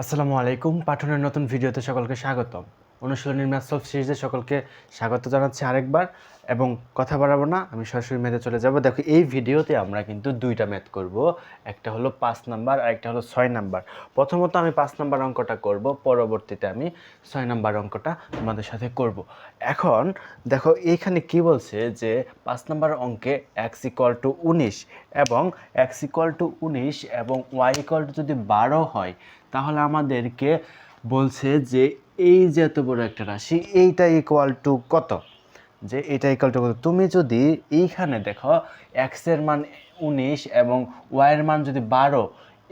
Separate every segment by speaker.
Speaker 1: আসসালামু আলাইকুম। পাঠনের নতুন ভিডিওতে সকলকে স্বাগতম। অনুশীলনীর ম্যাথ সলভ সিরিজে সকলকে স্বাগত জানাচ্ছি আরেকবার এবং কথা বাড়াবো না, আমি সরাসরি ম্যাথে চলে যাব। দেখো, এই ভিডিওতে আমরা কিন্তু দুইটা ম্যাথ করব। একটা হলো পাঁচ নাম্বার আর একটা হলো ছয় নাম্বার। প্রথমত আমি পাঁচ নাম্বার অঙ্কটা করব, পরবর্তীতে আমি ছয় নাম্বার অঙ্কটা তোমাদের সাথে করব। এখন দেখো, এইখানে কি বলছে যে পাঁচ নাম্বার অঙ্কে এক্স ইকুয়াল টু উনিশ এবং এক্স ইকুয়াল টু উনিশ এবং ওয়াই ইকুয়াল টু যদি বারো হয় তাহলে আমাদেরকে বলছে যে এই যে এত বড় একটা রাশি, এইটা ইকুয়াল টু কত? যে এটা ইকুয়াল টু কত? তুমি যদি এইখানে দেখো এক্সের মান উনিশ এবং ওয়াইয়ের মান যদি বারো,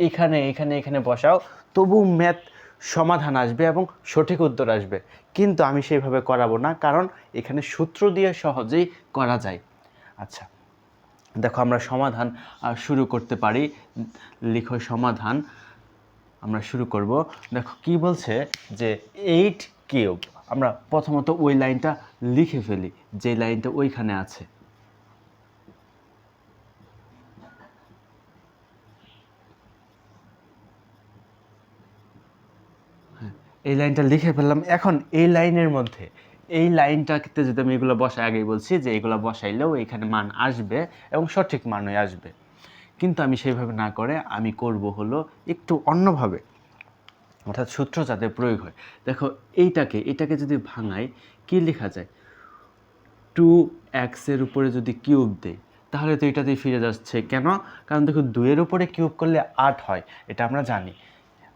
Speaker 1: এখানে এখানে এখানে বসাও, তবু ম্যাথ সমাধান আসবে এবং সঠিক উত্তর আসবে। কিন্তু আমি সেইভাবে করাবো না, কারণ এখানে সূত্র দিয়ে সহজেই করা যায়। আচ্ছা দেখো আমরা সমাধান শুরু করতে পারি। লিখো সমাধান। আমরা শুরু করব। দেখো কি বলছে যে এইট কিউব আমরা প্রথমত ওই লাইনটা লিখে ফেলি যে লাইনটা ওইখানে আছে। হ্যাঁ, এই লাইনটা লিখে ফেললাম। এখন এই লাইনের মধ্যে এই লাইনটাতে যদি আমি এগুলো বসাই আগেই বলছি যে এগুলো বসাইলেও এখানে মান আসবে এবং সঠিক মানই আসবে। কিন্তু আমি সেইভাবে না করে, আমি করব হলো একটু অন্যভাবে। অর্থাৎ সূত্র যাতে প্রয়োগ হয়। দেখো, এইটাকে, এটাকে যদি ভাঙাই, কি লেখা যায়? টু এক্সের উপরে যদি কিউব দেয় তাহলে তো এটাতেই ফিরে যাচ্ছে। কেন? কারণ দেখো, দুইয়ের উপরে কিউব করলে আট হয়, এটা আমরা জানি।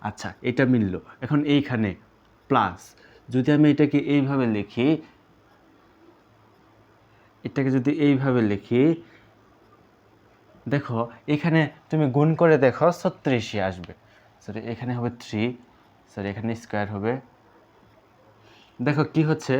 Speaker 1: আচ্ছা এটা মিললো। এখন এইখানে প্লাস যদি আমি এটাকে এইভাবে লিখি, এটাকে যদি এইভাবে লিখি দেখো, এখানে তুমি গুণ করে দেখো, ছত্রিশই আসবে। সরি এখানে হবে থ্রি সরি এখানে স্কোয়ার হবে। দেখো কি হচ্ছে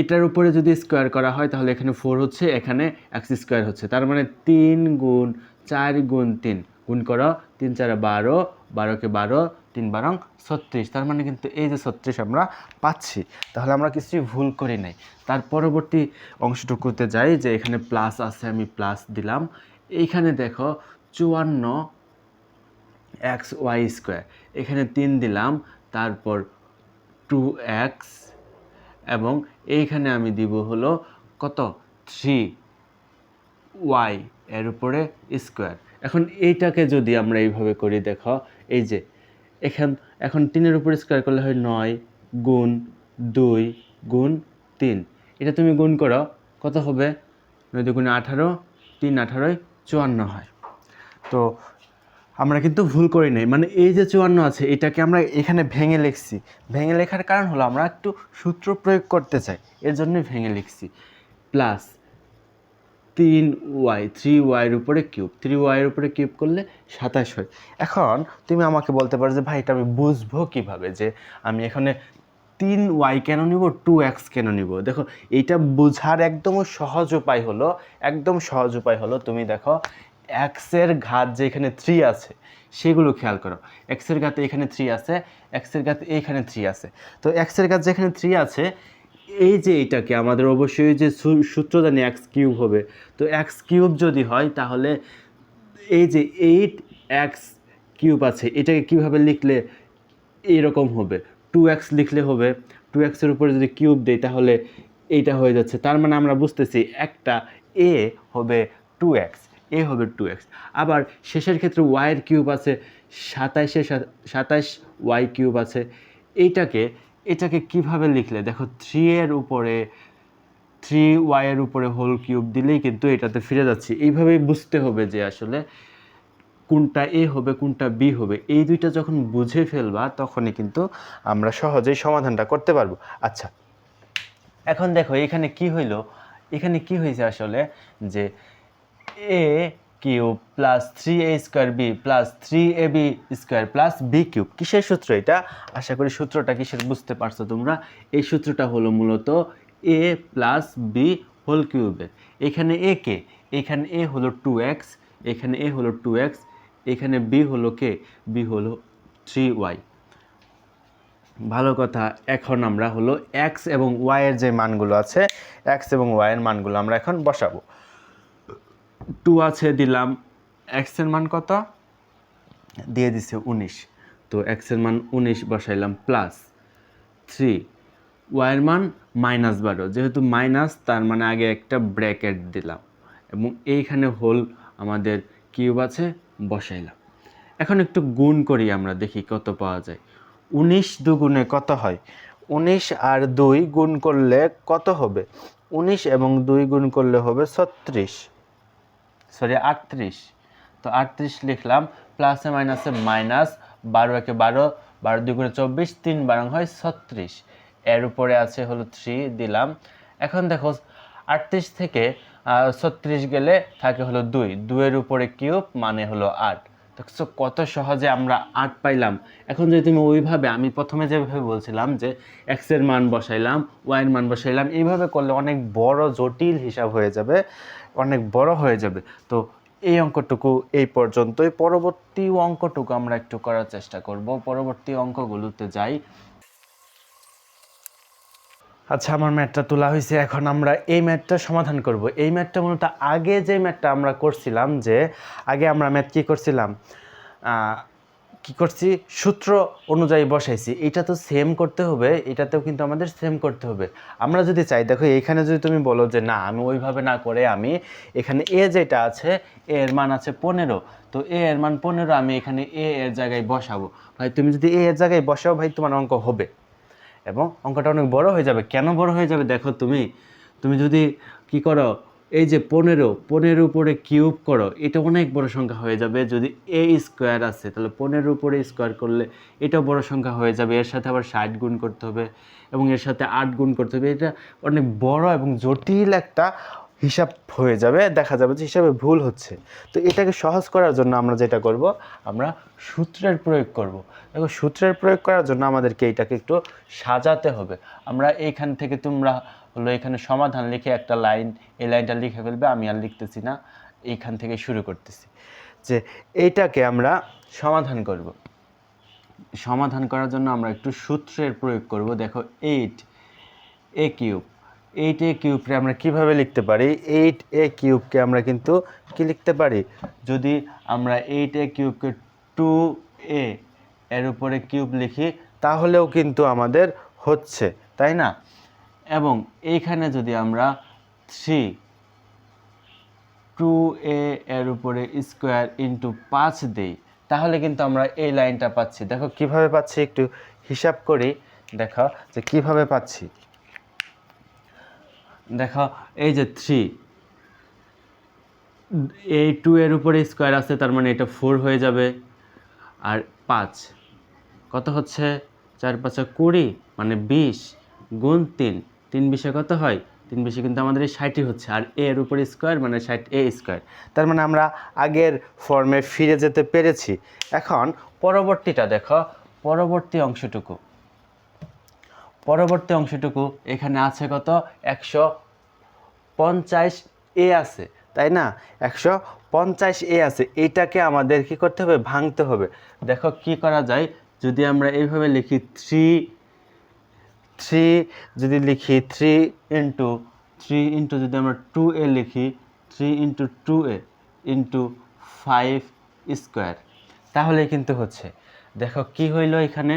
Speaker 1: এটার উপরে যদি স্কোয়ার করা হয়, তাহলে এখানে ফোর হচ্ছে, এখানে এক্স স্কোয়ার হচ্ছে। তার মানে তিন গুণ চার গুণ তিন। গুণ করো, তিন চারে বারো, বারোকে বারো, তিন বারং ছত্রিশ। তার মানে কিন্তু এই যে ছত্রিশ আমরা পাচ্ছি। তাহলে আমরা কিছুই ভুল করি নাই। তার পরবর্তী অংশটুকুতে যাই, যে এখানে প্লাস আছে, আমি প্লাস দিলাম। এইখানে দেখো চুয়ান্ন এক্স ওয়াই স্কোয়ার। এখানে তিন দিলাম, তারপর টু এক্স, এবং এইখানে আমি দিব হলো কত? থ্রি ওয়াই এর উপরে স্কোয়ার। এখন এইটাকে যদি আমরা এইভাবে করি, দেখো, এই যে এখান, এখন তিনের উপরে স্কোয়ার করলে হয় নয় গুণ দুই গুণ তিন। এটা তুমি গুণ করো, কত হবে? নয় দুগুণে আঠারো, তিন আঠারোয় চুয়ান্ন হয়। তো আমরা কিন্তু ভুল করি নাই। মানে এই যে চুয়ান্ন আছে, এটাকে আমরা এখানে ভেঙে লিখছি। ভেঙে লেখার কারণ হলো আমরা একটু সূত্র প্রয়োগ করতে চাই। এর জন্যই ভেঙে লিখছি। প্লাস তিন ওয়াই, থ্রি ওয়াইয়ের উপরে কিউব। থ্রি ওয়াইয়ের উপরে কিউব করলে সাতাশ হয়। এখন তুমি আমাকে বলতে পারো যে, ভাই, এটা আমি বুঝব কীভাবে যে আমি এখানে তিন ওয়াই কেন নিব? টু এক্স কেন নিব? দেখো, এইটা বোঝার একদম সহজ উপায় হলো, একদম সহজ উপায় হলো, তুমি দেখো এক্সের ঘাত যে এখানে থ্রি আছে, সেগুলো খেয়াল করো। এক্সের ঘাতে এখানে থ্রি আছে এক্সের ঘাতে এখানে থ্রি আছে। তো এক্সের ঘাত যেখানে থ্রি আছে, এই যে এটাকে আমাদের অবশ্যই যে সূত্র জানি এক্স কিউব হবে। তো এক্স কিউব যদি হয়, তাহলে এই যে এইট এক্স কিউব আছে, এটাকে কীভাবে লিখলে এইরকম হবে? টু এক্স লিখলে হবে টু এক্সের উপরে যদি কিউব দেই তাহলে এইটা হয়ে যাচ্ছে। তার মানে আমরা বুঝতেছি একটা এ হবে টু এক্স এ হবে টু এক্স আবার শেষের ক্ষেত্রে ওয়াইয়ের কিউব আছে, সাতাইশে সাতাইশ ওয়াই কিউব আছে। এইটাকে, এটাকে কীভাবে লিখলে? দেখো থ্রি এর উপরে থ্রি ওয়াইয়ের উপরে হোল কিউব দিলেই কিন্তু এটাতে ফিরে যাচ্ছি। এইভাবেই বুঝতে হবে যে আসলে কোনটা এ হবে, কোনটা বি হবে, এই দুইটা যখন বুঝে ফেলবা, তখনই কিন্তু আমরা সহজেই সমাধানটা করতে পারব। আচ্ছা এখন দেখো, এখানে কি হইল? এখানে কি হয়েছে আসলে? যে A cube plus three A square B plus three A B square plus B cube. কিসের সূত্র এটা? আশা করি সূত্রটা কিসের বুঝতে পারছ তোমরা? এই সূত্রটা হলো মূলত এ প্লাস বি হোল কিউবের এখানে এ কে? এখানে এ হলো টু এক্স, এখানে এ হলো টু এক্স এখানে বি হলো কে? বি হলো থ্রি ওয়াই। ভালো কথা, এখন আমরা হলো এক্স এবং ওয়াইয়ের যে মানগুলো আছে, এক্স এবং ওয়াইয়ের মানগুলো আমরা এখন বসাবো। টু আছে দিলাম এক্সের মান কত? দিয়ে দিছে উনিশ। তো এক্সের মান উনিশ বসাইলাম প্লাস থ্রি। ওয়াইয়ের মান মাইনাস বারো, যেহেতু মাইনাস, তার মানে আগে একটা ব্র্যাকেট দিলাম। এবং এইখানে হোল আমাদের কিউব আছে বসাইলাম। এখন একটু গুণ করি আমরা, দেখি কত পাওয়া যায়। উনিশ দুগুণে কত হয়? উনিশ আর দুই গুণ করলে কত হবে? উনিশ এবং দুই গুণ করলে হবে ছত্রিশ। সরি আটত্রিশ। তো আটত্রিশ লিখলাম প্লাসে মাইনাসে মাইনাস বারো একে বারো বারো দুই চব্বিশ, তিন বারং হয় ছত্রিশ। এর উপরে আছে হলো থ্রি দিলাম। এখন দেখো, আটত্রিশ থেকে ছত্রিশ গেলে থাকে হলো দুই। দুইয়ের উপরে কিউব মানে হলো আট। দেখছ কত সহজে আমরা আট পাইলাম? এখন যদি তুমি ওইভাবে, আমি প্রথমে যেভাবে বলছিলাম যে এক্সের মান বসাইলাম ওয়াইয়ের মান বসাইলাম, এইভাবে করলে অনেক বড় জটিল হিসাব হয়ে যাবে, অনেক বড় হয়ে যাবে। তো এই অঙ্কটুকু এই পর্যন্তই। পরবর্তী অঙ্কটুকু আমরা একটু করার চেষ্টা করব। পরবর্তী অঙ্কগুলোতে যাই। আচ্ছা আমার ম্যাটটা তোলা হয়েছে। এখন আমরা এই ম্যাটটা সমাধান করব। এই ম্যাটটা মূলত আগে যে ম্যাটটা আমরা করছিলাম যে, আগে আমরা ম্যাথ কী করছিলাম? কি করছি? সূত্র অনুযায়ী বসাইছি। এটা তো সেম করতে হবে, এটাতেও কিন্তু আমাদের সেম করতে হবে। আমরা যদি চাই, দেখো, এখানে যদি তুমি বলো যে, না, আমি ওইভাবে না করে আমি এখানে এ যেটা আছে, এ এর মান আছে পনেরো। তো এ এর মান পনেরো, আমি এখানে এ এর জায়গায় বসাবো। ভাই, তুমি যদি এ এর জায়গায় বসাও, ভাই, তোমার অঙ্ক হবে। এবং অঙ্কটা অনেক বড় হয়ে যাবে। কেন বড় হয়ে যাবে? দেখো তুমি তুমি যদি কি করো, এই যে পনেরো পনেরো উপরে কিউব করো, এটা অনেক বড় সংখ্যা হয়ে যাবে। যদি এ স্কোয়ার আছে, তাহলে পনেরো উপরে স্কোয়ার করলে এটাও বড় সংখ্যা হয়ে যাবে। এর সাথে আবার ষাট গুণ করতে হবে এবং এর সাথে আট গুণ করতে হবে। এটা অনেক বড় এবং জটিল একটা হিসাব হয়ে যাবে, দেখা যাবে যে হিসাবে ভুল হচ্ছে। তো এটাকে সহজ করার জন্য আমরা যেটা করব, আমরা সূত্রের প্রয়োগ করব। দেখো, সূত্রের প্রয়োগ করার জন্য আমাদেরকে এইটাকে একটু সাজাতে হবে। আমরা এইখান থেকে তোমরা হলো এখানে সমাধান লিখে একটা লাইন, এই লাইনটা লিখে ফেলবে, আমি আর লিখতেছি না, এইখান থেকে শুরু করতেছি। যে এইটাকে আমরা সমাধান করব। সমাধান করার জন্য আমরা একটু সূত্রের প্রয়োগ করব। দেখো eight A cube eight A কিউবকে আমরা কীভাবে লিখতে পারি? এইট এ কিউবকে আমরা কিন্তু কি লিখতে পারি? যদি আমরা এইট এ কিউবকে টু এ এর উপরে কিউব লিখি, তাহলেও কিন্তু আমাদের হচ্ছে, তাই না? এবং এইখানে যদি আমরা থ্রি টু এ এর উপরে স্কোয়ার ইন্টু পাঁচ দিই, তাহলে কিন্তু আমরা এই লাইনটা পাচ্ছি। দেখো কীভাবে পাচ্ছি? একটু হিসাব করি দেখো যে কীভাবে পাচ্ছি। দেখো, এই যে থ্রি এই টু এর উপরে স্কোয়ার আছে, তার মানে এটা ফোর হয়ে যাবে। আর পাঁচ, কত হচ্ছে? চার পাঁচা কুড়ি মানে বিশ গুণ তিন তিন বিশে কত হয়? তিন বিশে কিন্তু আমাদের এই ষাটই হচ্ছে, আর এর উপরে স্কোয়ার মানে ষাট এ স্কোয়ার তার মানে আমরা আগের ফর্মে ফিরে যেতে পেরেছি। এখন পরবর্তীটা দেখো, পরবর্তী অংশটুকু। পরবর্তী অংশটুকু এখানে আছে কত? একশো পঞ্চাশ এ আছে, তাই না? একশো পঞ্চাশ এ আছে, এটাকে আমাদের কি করতে হবে? ভাঙতে হবে। দেখো কি করা যায়, যদি আমরা এইভাবে লিখি থ্রি থ্রি যদি লিখি থ্রি ইন্টু থ্রি ইন্টু যদি আমরা টু এ লিখি three into two A into five square তাহলে কিন্তু হচ্ছে। দেখো কি হইল এখানে?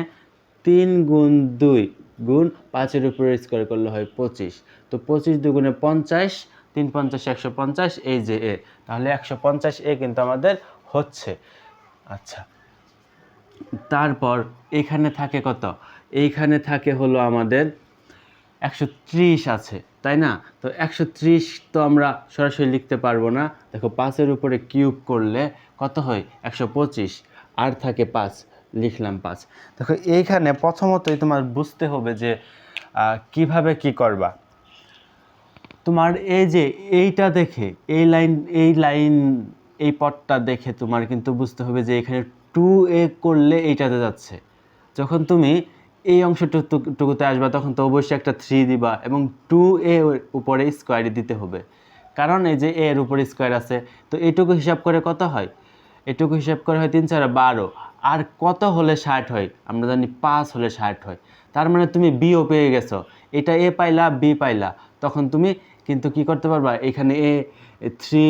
Speaker 1: তিন গুণ দুই গুণ পাঁচের উপরে স্কোয়ার করলে হয় পঁচিশ। তো পঁচিশ দুগুণে পঞ্চাশ, তিন পঞ্চাশ, একশো পঞ্চাশ, এই যে এ। তাহলে একশো পঞ্চাশ এ কিন্তু আমাদের হচ্ছে। আচ্ছা। তারপর এখানে থাকে কত? এইখানে থাকে হলো আমাদের একশো ত্রিশ আছে, তাই না? তো একশো ত্রিশ তো আমরা সরাসরি লিখতে পারব না। দেখো পাঁচের উপরে কিউব করলে কত হয়? একশো পঁচিশ। আর থাকে পাঁচ। লিখলাম পাঁচ। দেখো, এইখানে প্রথমতই তোমার বুঝতে হবে যে কীভাবে কি করবা। তোমার এই যে এইটা দেখে, এই লাইন এই লাইন, এই পথটা দেখে তোমার কিন্তু বুঝতে হবে যে এখানে টু এ করলে এইটাতে যাচ্ছে। যখন তুমি এই অংশটুকুতে আসবা, তখন তো অবশ্যই একটা থ্রি দিবা এবং টু এ উপরে স্কোয়ারই দিতে হবে। কারণ এই যে এর উপরে স্কোয়ার আছে, তো এটুকু হিসাব করে কত হয়? এটুকু হিসাব করা হয় তিন চার বারো। আর কত হলে ষাট হয়? আমরা জানি পাঁচ হলে ষাট হয়। তার মানে তুমি বিও পেয়ে গেছো। এটা এ পাইলা বি পাইলা। তখন তুমি কিন্তু কি করতে পারবা? এখানে A three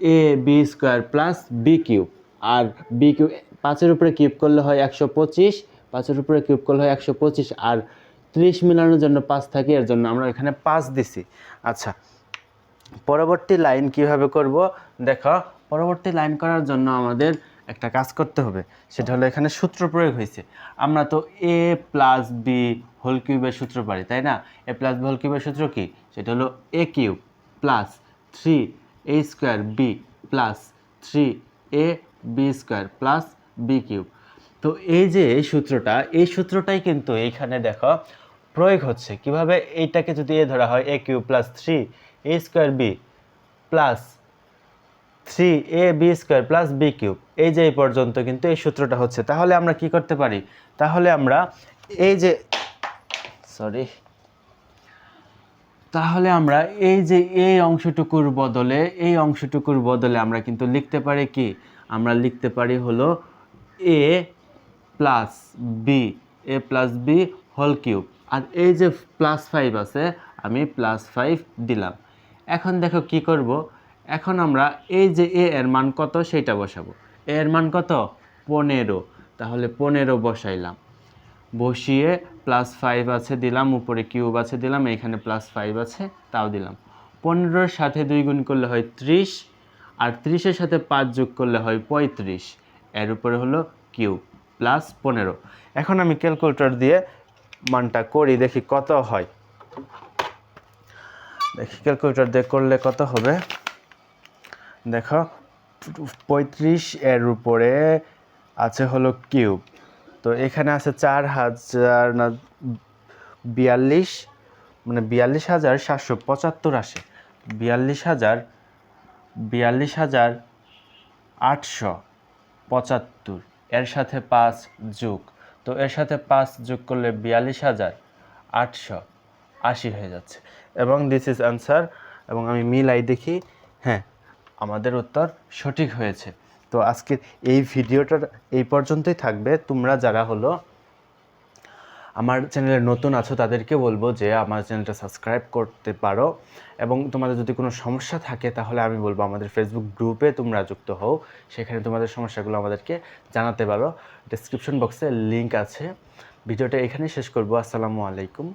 Speaker 1: A B square plus B cube R B Q পাঁচের উপরে কিউব করলে হয় একশো পঁচিশ, পাঁচের উপরে কিউব করলে হয় একশো পঁচিশ, আর ত্রিশ মিলানোর জন্য পাঁচ থাকে, এর জন্য আমরা এখানে পাঁচ দিছি। আচ্ছা পরবর্তী লাইন কীভাবে করব? দেখো পরবর্তী লাইন করার জন্য আমাদের একটা কাজ করতে হবে। সেটা হলো এখানে সূত্র প্রয়োগ হয়েছে। আমরা তো এ প্লাস বি হোল কিউবের সূত্র পারি, তাই না? এ প্লাস বি হোল কিউবের সূত্র কি? সেটা হলো A cube plus three A square B plus three A B square plus B cube তো এই যে এই সূত্রটা, এই সূত্রটাই কিন্তু এইখানে দেখো প্রয়োগ হচ্ছে। কীভাবে এইটাকে যদি এ ধরা হয় A cube plus three A square B plus three A B square plus B cube. এই যে এই পর্যন্ত কিন্তু এই সূত্রটা হচ্ছে। তাহলে আমরা কি করতে পারি? তাহলে আমরা এই যে সরি তাহলে আমরা এই যে এই অংশটুকুর বদলে, এই অংশটুকুর বদলে আমরা কিন্তু লিখতে পারি কি? আমরা লিখতে পারি হলো A plus B, A plus B whole cube. আর এই যে প্লাস ফাইভ আছে, আমি প্লাস ফাইভ দিলাম। এখন দেখো কি করব? এখন আমরা এই যে এ এর মান কত, সেইটা বসাবো। এ এর মান কত? পনেরো। তাহলে পনেরো বসাইলাম। বসিয়ে প্লাস ফাইভ আছে দিলাম, উপরে কিউব আছে দিলাম, এখানে প্লাস ফাইভ আছে, তাও দিলাম। পনেরোর সাথে দুই গুণ করলে হয় ত্রিশ, আর ত্রিশের সাথে পাঁচ যোগ করলে হয় পঁয়ত্রিশ। এর উপরে হলো কিউব প্লাস পনেরো। এখন আমি ক্যালকুলেটর দিয়ে মানটা করি, দেখি কত হয়। দেখি ক্যালকুলেটর দিয়ে করলে কত হবে? দেখো, পঁয়ত্রিশ এর উপরে আছে হলো কিউব। তো এখানে আছে চার হাজার না, বিয়াল্লিশ মানে বিয়াল্লিশ হাজার সাতশো পঁচাত্তর আসে। বিয়াল্লিশ হাজার বিয়াল্লিশ হাজার আটশো পঁচাত্তর। এর সাথে পাঁচ যোগ। তো এর সাথে পাঁচ যোগ করলে বিয়াল্লিশ হাজার আটশো আশি হয়ে যাচ্ছে। এবং দিস ইজ অ্যান্সার এবং আমি মিলাই দেখি হ্যাঁ আমাদের উত্তর সঠিক হয়েছে। তো আজকের এই ভিডিওটা এই পর্যন্তই থাকবে। তোমরা যারা হলো আমার চ্যানেলে নতুন আছো, তাদেরকে বলব যে আমার চ্যানেলটা সাবস্ক্রাইব করতে পারো এবং তোমাদের যদি কোনো সমস্যা থাকে, তাহলে আমি বলব আমাদের ফেসবুক গ্রুপে তোমরা যুক্ত হও। সেখানে তোমাদের সমস্যাগুলো আমাদেরকে জানাতে পারো। ডিসক্রিপশন বক্সে লিংক আছে। ভিডিওটা এখানেই শেষ করব। আসসালামু আলাইকুম।